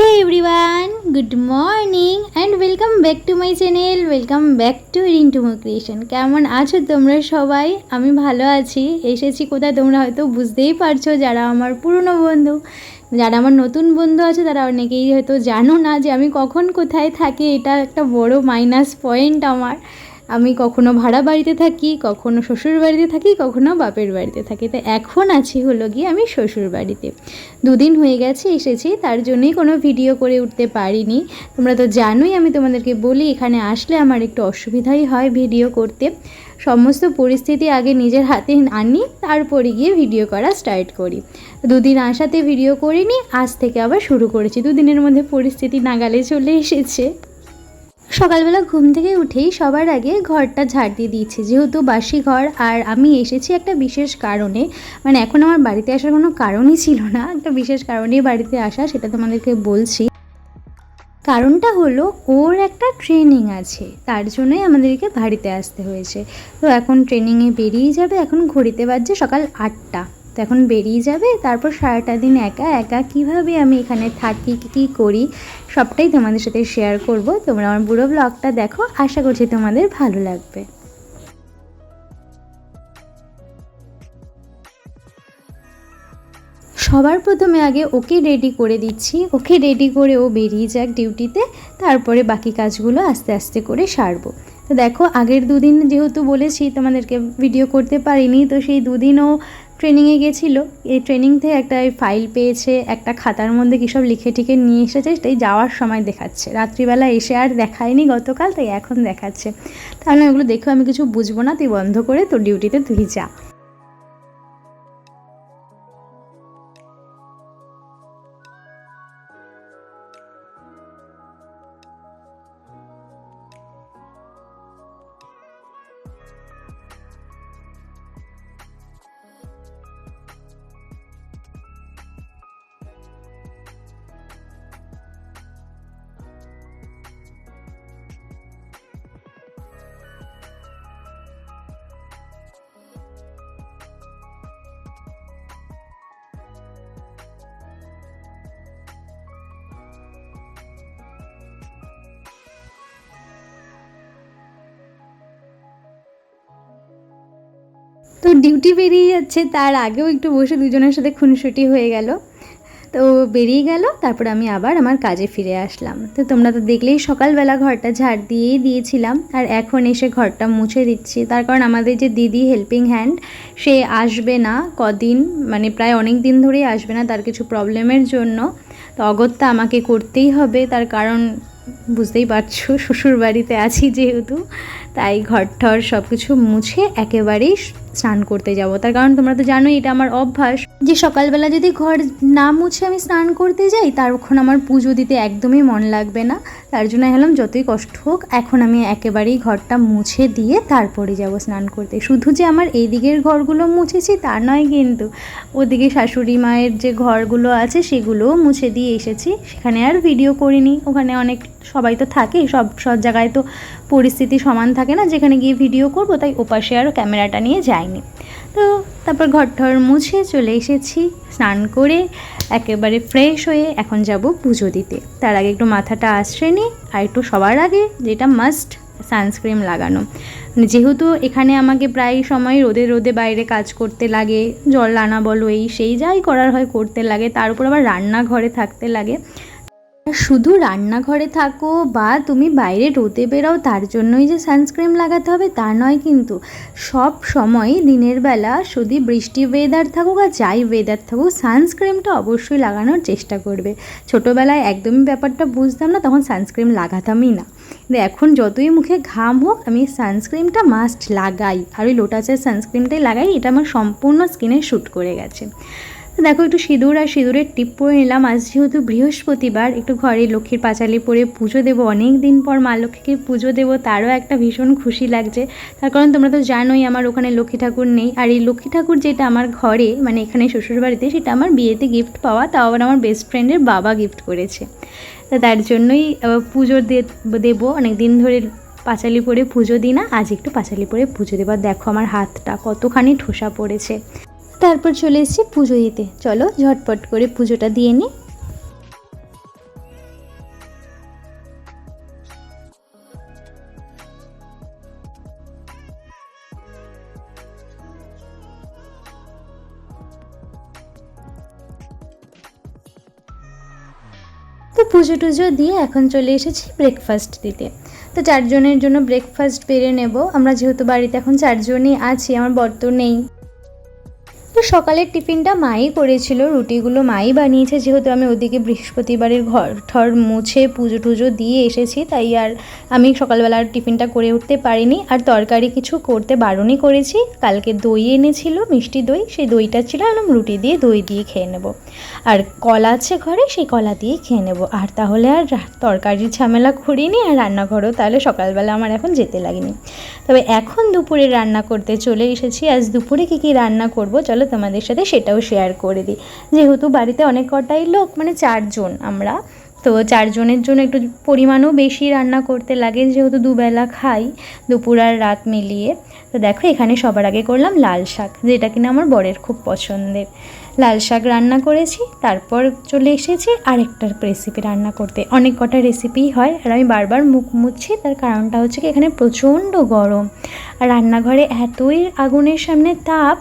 Everyone good morning and welcome back to my channel welcome back to Rintumo creation কেমন আছো তোমরা সবাই? আমি ভালো আছি। এসেছি কোথায় তোমরা হয়তো বুঝতেই পারছ যারা আমার পুরনো বন্ধু, যারা আমার নতুন বন্ধু আছে, তারা অনেকেই হয়তো জানো না যে আমি কখন কোথায় থাকি। এটা একটা বড় মাইনাস পয়েন্ট আমার। আমি কখনো ভাড়া বাড়িতে থাকি, কখনো শ্বশুর বাড়িতে থাকি, কখনো বাপের বাড়িতে থাকি। তো এখন আছি হলো গিয়ে আমি শ্বশুর বাড়িতে। দুদিন হয়ে গেছে, এসেছি, তার জন্যই কোনো ভিডিও করে উঠতে পারিনি। তোমরা তো জানোই আমি তোমাদেরকে বলি, এখানে আসলে আমার একটু অসুবিধাই হয় ভিডিও করতে। সমস্ত পরিস্থিতি আগে নিজের হাতে আনি, তারপরে গিয়ে ভিডিও করা স্টার্ট করি। দুদিন আসাতে ভিডিও করিনি, আজ থেকে আবার শুরু করেছি। দুদিনের মধ্যে পরিস্থিতি নাগালে চলে এসেছে। সকালবেলা ঘুম থেকে উঠেই সবার আগে ঘরটা ঝাড় দিয়ে দিয়েছি। যেহেতু বাসি ঘর, আর আমি এসেছি একটা বিশেষ কারণে মানে এখন আমার বাড়িতে আসার কোনো কারণই ছিল না, একটা বিশেষ কারণেই বাড়িতে আসা, সেটা তোমাদেরকে বলছি। কারণটা হলো, ওর একটা ট্রেনিং আছে, তার জন্যই আমাদেরকে বাড়িতে আসতে হয়েছে। তো এখন ট্রেনিংয়ে বেরিয়ে যাবে, এখন ঘড়িতে বাজছে সকাল আটটা। এখন বেরিয়ে যাবে, তারপর সারাটা দিন একা একা কীভাবে আমি এখানে থাকি, কী করি, সবটাই তোমাদের সাথে শেয়ার করব। তোমরা আমার পুরো ব্লগটা দেখো, আশা করছি তোমাদের ভালো লাগবে। সবার প্রথমে আগে ওকে রেডি করে দিচ্ছি। ওকে রেডি করে ও বেরিয়ে যাক ডিউটিতে তারপরে বাকি কাজগুলো আস্তে আস্তে করে সারবো। তো দেখো, আগের দুদিন যেহেতু বলেছি তোমাদেরকে ভিডিও করতে পারিনি, তো সেই দুদিনও ট্রেনিংয়ে গেছিল। এই ট্রেনিং থেকে একটা ফাইল পেয়েছে, একটা খাতার মধ্যে কী সব লিখে টিখে নিয়ে এসেছে তাই যাওয়ার সময় দেখাচ্ছে। রাত্রিবেলা এসে আর দেখায়নি গতকাল, তাই এখন দেখাচ্ছে। তাহলে ওগুলো দেখেও আমি কিছু বুঝব না, তুই বন্ধ করে তোর ডিউটিতে তুই যা। তো ডিউটি বেরিয়ে যাচ্ছে, তার আগেও একটু বসে দুজনের সাথে খুনসুটি হয়ে গেল। তো বেরিয়ে গেল, তারপর আমি আবার আমার কাজে ফিরে আসলাম। তো তোমরা তো দেখলেই সকালবেলা ঘরটা ঝাড় দিয়েই দিয়েছিলাম, আর এখন এসে ঘরটা মুছে দিচ্ছি। তার কারণ আমাদের যে দিদি হেল্পিং হ্যান্ড সে আসবে না কদিন মানে প্রায় অনেক দিন ধরেই আসবে না তার কিছু প্রবলেমের জন্য। তো অগত্যা আমাকে করতেই হবে, তার কারণ বুঝতেই পারছ শ্বশুর বাড়িতে আছি যেহেতু। তাই ঘর ঠর সব কিছু মুছে একেবারেই স্নান করতে যাব। তার কারণ তোমরা তো জানোই, এটা আমার অভ্যাস। যে সকালবেলা যদি ঘর না মুছে আমি স্নান করতে যাই তখন আমার পুজো দিতে একদমই মন লাগবে না। তার জন্য হলাম যতই কষ্ট হোক, এখন আমি একেবারেই ঘরটা মুছে দিয়ে তারপরে যাব স্নান করতে। শুধু যে আমার এই দিকের ঘরগুলো মুছেছি তা নয় কিন্তু, ওদিকে শাশুড়ি মায়ের যে ঘরগুলো আছে, সেগুলোও মুছে দিয়ে এসেছি। সেখানে আর ভিডিও করিনি। ওখানে অনেক সবাই তো থাকে সব সব জায়গায় তো পরিস্থিতি সমান থাকে না, যেখানে গিয়ে ভিডিও করব, তাই ওপাশে আর ক্যামেরাটা নিয়ে যাইনি। তো তারপর ঘর ঠর মুছে চলে এসেছি, স্নান করে একেবারে ফ্রেশ হয়ে এখন যাব পুজো দিতে। তার আগে একটু মাথাটা আশ্রে নিই, আর একটু সবার আগে যেটা মাস্ট সানস্ক্রিন লাগানো। যেহেতু এখানে আমাকে প্রায় সময় রোদে রোদে বাইরে কাজ করতে লাগে, জল আনা বলো, এই সেই যাই করার হয়, করতে লাগে, তার উপর আবার রান্নাঘরে থাকতে লাগে। শুধু রান্নাঘরে থাকো বা তুমি বাইরে রোদে বেরাও, তার জন্যই যে সানস্ক্রিন লাগাতে হবে তা নয় কিন্তু। সব সময় দিনের বেলা যদি বৃষ্টি ওয়েদার থাকুক আর যাই ওয়েদার থাকুক সানস্ক্রিনটা অবশ্যই লাগানোর চেষ্টা করবে। ছোটোবেলায় একদমই ব্যাপারটা বুঝতাম না, তখন সানস্ক্রিন লাগাতামই না। এখন যতই মুখে ঘাম হোক, আমি সানস্ক্রিনটা মাস্ট লাগাই। আর ওই লোটাসের সানস্ক্রিনটাই লাগাই, এটা আমার সম্পূর্ণ স্কিনে শ্যুট করে গেছে। দেখো, একটু সিঁদুর আর সিঁদুরের টিপ পরে নিলাম। আজ যেহেতু বৃহস্পতিবার, একটু ঘরে লক্ষ্মীর পাঁচালি পরে পুজো দেবো। অনেক দিন পর মা লক্ষ্মীকে পুজো দেবো, তারও একটা ভীষণ খুশি লাগছে। তার কারণ তোমরা তো জানোই, আমার ওখানে লক্ষ্মী ঠাকুর নেই। আর এই লক্ষ্মী ঠাকুর যেটা আমার ঘরে মানে এখানে শ্বশুরবাড়িতে, সেটা আমার বিয়েতে গিফট পাওয়া। তাও আবার আমার বেস্ট ফ্রেন্ডের বাবা গিফট করেছে। তা তার জন্যই পুজো দেবো। অনেক দিন ধরে পাঁচালি পরে পুজো দিই না, আজ একটু পাঁচালি পরে পুজো দেবো। দেখো আমার হাতটা কতখানি ঠোসা পড়েছে। তারপর চলে এসেছি পুজো দিতে। চলো ঝটপট করে পুজোটা দিয়ে নিই তো পুজো টুজো দিয়ে এখন চলে এসেছি ব্রেকফাস্ট দিতে। তো চারজনের জন্য ব্রেকফাস্ট পেরে নেব। আমরা যেহেতু বাড়িতে এখন চারজনই আছি, আমার বর্ত নেই। তো সকালের টিফিনটা মাই করেছিল, রুটিগুলো মাই বানিয়েছে, যেহেতু আমি ওদিকে বৃহস্পতিবারের ঘর, ঠর মুছে পুজো টুজো দিয়ে এসেছি, তাই আর আমি সকালবেলার টিফিনটা করে উঠতে পারিনি। আর তরকারি কিছু করতে বারণই করেছি, কালকে দই এনেছিল, মিষ্টি দই, সেই দইটা ছিল আমি রুটি দিয়ে দই দিয়ে খেয়ে নেব। আর কলা আছে ঘরে, সেই কলা দিয়ে খেয়ে নেব। আর তাহলে আর তরকারির ঝামেলা করিনি, আর রান্নাঘরও তাহলে সকালবেলা আমার এখন যেতে লাগেনি। তবে এখন দুপুরে রান্না করতে চলে এসেছি, আজ দুপুরে কী কী রান্না করব, চলো তোমাদের সাথে সেটাও শেয়ার করে দিই। যেহেতু বাড়িতে অনেক কটাই লোক মানে চারজন আমরা, তো চারজনের জন্য একটু পরিমাণও বেশি রান্না করতে লাগে, যেহেতু দুবেলা খাই, দুপুর আর রাত মিলিয়ে। তো দেখো, এখানে সবার আগে করলাম লাল শাক, যেটা কিনা আমার বরের খুব পছন্দের। লাল শাক রান্না করেছি, তারপর চলে এসেছি আরেকটা রেসিপি রান্না করতে। অনেক কটা রেসিপিই হয় আর আমি বারবার মুখ মুছছি, তার কারণটা হচ্ছে কি এখানে প্রচণ্ড গরম। আর রান্নাঘরে এতই আগুনের সামনে তাপ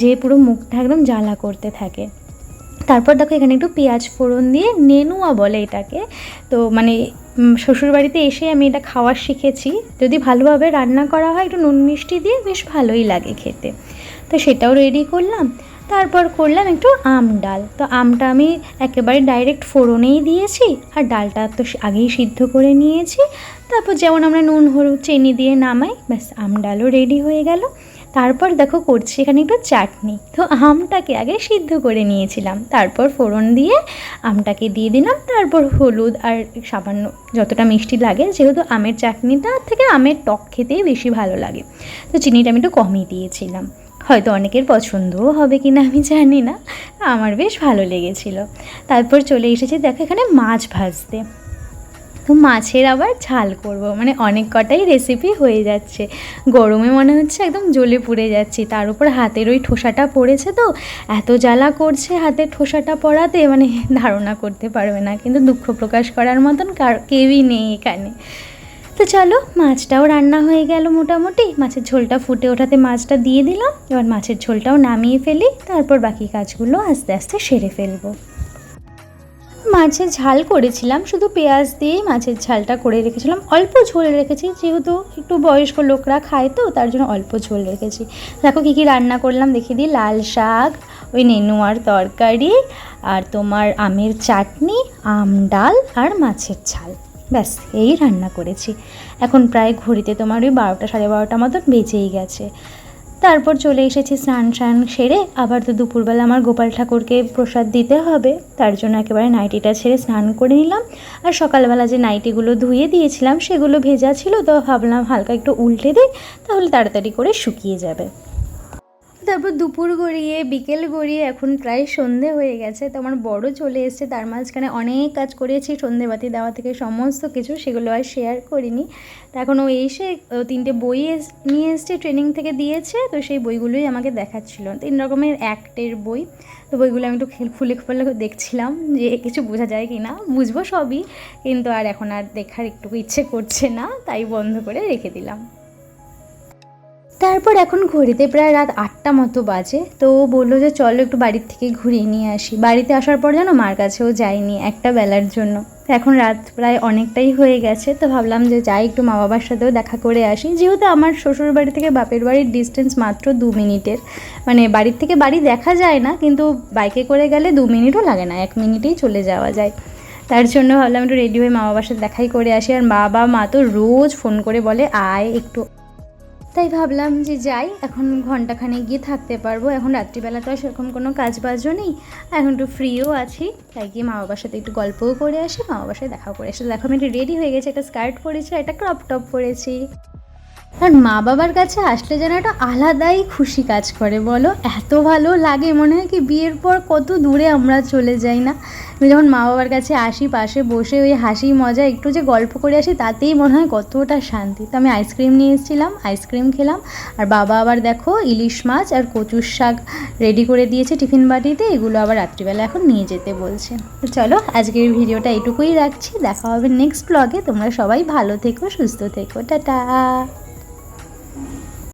যে পুরো মুখটা একদম জ্বালা করতে থাকে। তারপর দেখো এখানে একটু পেঁয়াজ ফোড়ন দিয়ে নেনুয়া বলে এটাকে। তো মানে শ্বশুরবাড়িতে এসে আমি এটা খাওয়া শিখেছি। যদি ভালোভাবে রান্না করা হয় একটু নুন মিষ্টি দিয়ে বেশ ভালোই লাগে খেতে। তো সেটাও রেডি করলাম। তারপর করলাম একটু আম ডাল। তো আমটা আমি একেবারে ডাইরেক্ট ফোড়নেই দিয়েছি আর ডালটা তো আগেই সিদ্ধ করে নিয়েছি। তারপর যেমন আমরা নুন, হলুদ, চিনি দিয়ে নামাই, ব্যাস আম ডালও রেডি হয়ে গেল। তারপর দেখো করছি এখানে একটু চাটনি। তো আমটাকে আগে সিদ্ধ করে নিয়েছিলাম। তারপর ফোড়ন দিয়ে আমটাকে দিয়ে দিলাম। তারপর হলুদ আর সামান্য যতটা মিষ্টি লাগে, যেহেতু আমের চাটনিটা থেকে আমের টক খেতেই বেশি ভালো লাগে। তো চিনিটা আমি একটু কমই দিয়েছিলাম। হয়তো অনেকের পছন্দও হবে কি না আমি জানি না। আমার বেশ ভালো লেগেছিল। তারপর চলে এসেছি, দেখো এখানে মাছ ভাজতে। তো মাছের আবার ঝাল করব মানে অনেক কটাই রেসিপি হয়ে যাচ্ছে। গরমে মনে হচ্ছে একদম জ্বলে পুড়ে যাচ্ছি। তার উপর হাতের ওই ঠোসাটা পড়েছে তো, এত জ্বালা করছে হাতের ঠোসাটা পড়াতে মানে ধারণা করতে পারবে না। কিন্তু দুঃখ প্রকাশ করার মতন কার, কেউই নেই এখানে। তো চলো, মাছটাও রান্না হয়ে গেল মোটামুটি। মাছের ঝোলটা ফুটে ওঠাতে মাছটা দিয়ে দিলাম। এবার মাছের ঝোলটাও নামিয়ে ফেলি। তারপর বাকি কাজগুলো আস্তে আস্তে সেরে ফেলব। মাছের ঝাল করেছিলাম, শুধু পেঁয়াজ দিয়েই মাছের ঝালটা করে রেখেছিলাম। অল্প ঝোল রেখেছি, যেহেতু একটু বয়স্ক লোকরা খায় তো, তার জন্য অল্প ঝোল রেখেছি। দেখো কী কী রান্না করলাম, দেখিয়ে দিই। লাল শাক, ওই নেনুয়ার তরকারি, আর তোমার আমের চাটনি, আম ডাল, আর মাছের ঝাল। ব্যাস, এই রান্না করেছি। এখন প্রায় ঘড়িতে তোমার ওই বারোটা, সাড়ে বারোটা মতন বেজেই গেছে। তারপর চলে এসেছি স্নান স্নান সেরে, আবার তো দুপুরবেলা আমার গোপাল ঠাকুরকে প্রসাদ দিতে হবে, তার জন্য একেবারে নাইটিটা ছেড়ে স্নান করে নিলাম। আর সকালবেলা যে নাইটিগুলো ধুয়ে দিয়েছিলাম, সেগুলো ভেজা ছিল, তো ভাবলাম হালকা একটু উল্টে দিই, তাহলে তাড়াতাড়ি করে শুকিয়ে যাবে। তারপর দুপুর গড়িয়ে, বিকেল গড়িয়ে, এখন প্রায় সন্ধে হয়ে গেছে। তো আমার বড় চলে এসেছে, তার মাঝখানে অনেক কাজ করেছি, সন্ধেবাতি দেওয়া থেকে সমস্ত কিছু, সেগুলো আর শেয়ার করিনি। তো এখন ও এসে তিনটে বই নিয়ে এসছে ট্রেনিং থেকে দিয়েছে, তো সেই বইগুলোই আমাকে দেখাচ্ছিল। তিন রকমের অ্যাক্টের বই, তো বইগুলো আমি একটু খুলে খুলে দেখছিলাম যে কিছু বোঝা যায় কি না বুঝব সবই, কিন্তু আর এখন আর দেখার একটু ইচ্ছে করছে না, তাই বন্ধ করে রেখে দিলাম। তারপর এখন ঘড়িতে প্রায় রাত আটটা মতো বাজে। তো বলল যে, চলো একটু বাড়ির থেকে ঘুরিয়ে নিয়ে আসি। বাড়িতে আসার পর যেন মার কাছেও যাইনি একটা বেলার জন্য। এখন রাত প্রায় অনেকটাই হয়ে গেছে, তো ভাবলাম যে যাই, একটু মা বাবার সাথেও দেখা করে আসি। যেহেতু আমার শ্বশুর বাড়ি থেকে বাপের বাড়ির ডিস্টেন্স মাত্র দু মিনিটের। মানে বাড়ির থেকে বাড়ি দেখা যায় না, কিন্তু বাইকে করে গেলে দু মিনিটও লাগে না, এক মিনিটেই চলে যাওয়া যায়। তার জন্য ভাবলাম একটু রেডি হয়ে মা বাবার সাথে দেখাই করে আসি। আর বাবা মা তো রোজ ফোন করে বলে, আয় একটু। তাই ভাবলাম যে যাই, এখন ঘন্টাখানে গিয়ে থাকতে পারব। এখন রাত্রিবেলা তো আর সেরকম কোনো কাজ বাজও নেই। এখন একটু ফ্রিও আছি। তাই গিয়ে মা বাবার সাথে একটু গল্পও করে আসি, মা বাবার সাথে দেখাও করে আসি। দেখো আমি একটু রেডি হয়ে গেছে, একটা স্কার্ট পরেছি একটা ক্রপ টপ পরেছি। আর মা বাবার কাছে আসলে যেন একটা আলাদাই খুশি কাজ করে, বলো? এত ভালো লাগে, মনে হয় কি বিয়ের পর কত দূরে আমরা চলে যাই না? আমি যখন মা বাবার কাছে আসি, পাশে বসে ওই হাসি মজা, একটু যে গল্প করে আসি, তাতেই মনে হয় কতটা শান্তি। তো আমি আইসক্রিম নিয়ে এসেছিলাম, আইসক্রিম খেলাম, আর বাবা আবার দেখো ইলিশ মাছ আর কচুর শাক রেডি করে দিয়েছে টিফিন বাটিতে, এগুলো আবার রাত্রিবেলা এখন নিয়ে যেতে বলছে। তো চলো, আজকের ভিডিওটা এটুকুই রাখছি, দেখা হবে নেক্সট ব্লগে তোমরা সবাই ভালো থেকো, সুস্থ থেকো, টাটা!